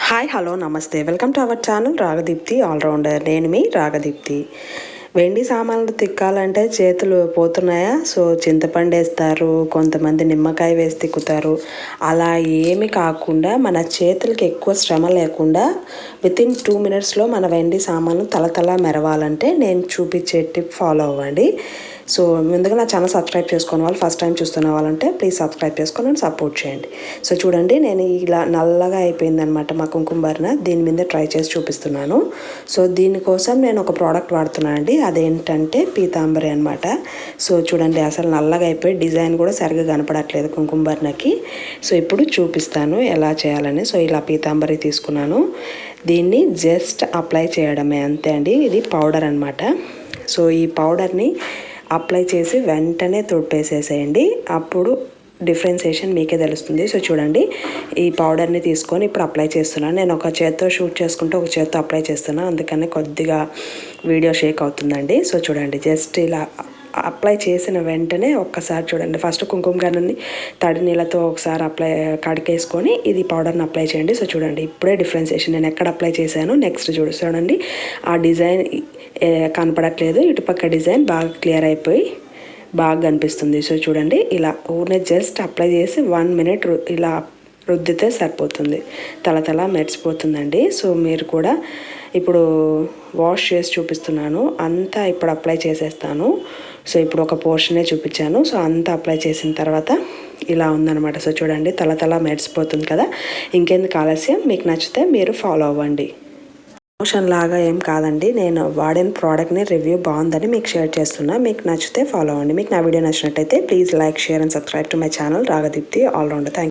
Hi hello namaste welcome to our channel Ragadeepthi all rounder నేను మీ రాగదీప్తి వెండి సామాన్లు తిక్కాలంటే చేతులు పోతున్నాయా? సో చింతపండు వేస్తారు కొంతమంది నిమ్మకాయ వేసి తిక్కుతారు. అలా ఏమి కాకుండా మన చేతులకి ఎక్కువ శ్రమ లేకుండా విత్ ఇన్ టూ మినిట్స్లో మన వెండి సామాన్లు తలతల మెరవాలంటే నేను చూపించే టిప్ ఫాలో అవ్వండి. సో ముందుగా నా ఛానల్ సబ్స్క్రైబ్ చేసుకున్న వాళ్ళు ఫస్ట్ టైం చూస్తున్న వాళ్ళంటే ప్లీజ్ సబ్స్క్రైబ్ చేసుకొని సపోర్ట్ చేయండి. సో చూడండి నేను ఇలా నల్లగా అయిపోయింది అనమాట మా కుంకుమర్న దీని మీద ట్రై చేసి చూపిస్తున్నాను. సో దీనికోసం నేను ఒక ప్రోడక్ట్ వాడుతున్నాను అండి. అదేంటంటే పీతాంబరి అనమాట సో చూడండి అసలు నల్లగా అయిపోయి డిజైన్ కూడా సరిగ్గా కనపడట్లేదు కుంకుమర్నకి సో ఇప్పుడు చూపిస్తాను ఎలా చేయాలని. సో ఇలా పీతాంబరి తీసుకున్నాను. దీన్ని జస్ట్ అప్లై చేయడమే అంతే అండి. ఇది పౌడర్ అనమాట సో ఈ పౌడర్ని అప్లై చేసి వెంటనే తొడిపేసేసేయండి. అప్పుడు డిఫరెన్సేషన్ మీకే తెలుస్తుంది. సో చూడండి ఈ పౌడర్ని తీసుకొని ఇప్పుడు అప్లై చేస్తున్నాను. నేను ఒక చేత్తో షూట్ చేసుకుంటూ ఒక చేత్తో అప్లై చేస్తున్నాను అందుకని కొద్దిగా వీడియో షేక్ అవుతుందండి. సో చూడండి జస్ట్ ఇలా అప్లై చేసిన వెంటనే ఒక్కసారి చూడండి. ఫస్ట్ కుంకుమ గన్నని తడి నీళ్ళతో ఒకసారి అప్లై కడికేసుకొని ఇది పౌడర్ని అప్లై చేయండి. సో చూడండి ఇప్పుడే డిఫరెన్సేషన్ నేను ఎక్కడ అప్లై చేశాను? నెక్స్ట్ చూడు. చూడండి ఆ డిజైన్ కనపడట్లేదు. ఇటుపక్క డిజైన్ బాగా క్లియర్ అయిపోయి బాగా కనిపిస్తుంది సో చూడండి ఇలా ఊరినే జస్ట్ అప్లై చేసి వన్ మినిట్ ఇలా రుద్దితే సరిపోతుంది. తలతల మెరిసిపోతుందండి. సో మీరు కూడా ఇప్పుడు వాష్ చేసి చూపిస్తున్నాను. అంతా ఇప్పుడు అప్లై చేసేస్తాను. సో ఇప్పుడు ఒక పోర్షనే చూపించాను. సో అంతా అప్లై చేసిన తర్వాత ఇలా ఉందన్నమాట. సో చూడండి తల తల మెరిసిపోతుంది కదా. ఇంకెందుకు ఆలస్యం? మీకు నచ్చితే మీరు ఫాలో అవ్వండి. ప్రమోషన్ లాగా ఏం కాదండి. నేను వాడిన ప్రోడక్ట్ని రివ్యూ బాగుందని మీకు షేర్ చేస్తున్నా. మీకు నచ్చితే ఫాలో అవ్వండి. మీకు నా వీడియో నచ్చినట్టయితే please like share and subscribe to my channel Ragadeepthi all rounder thank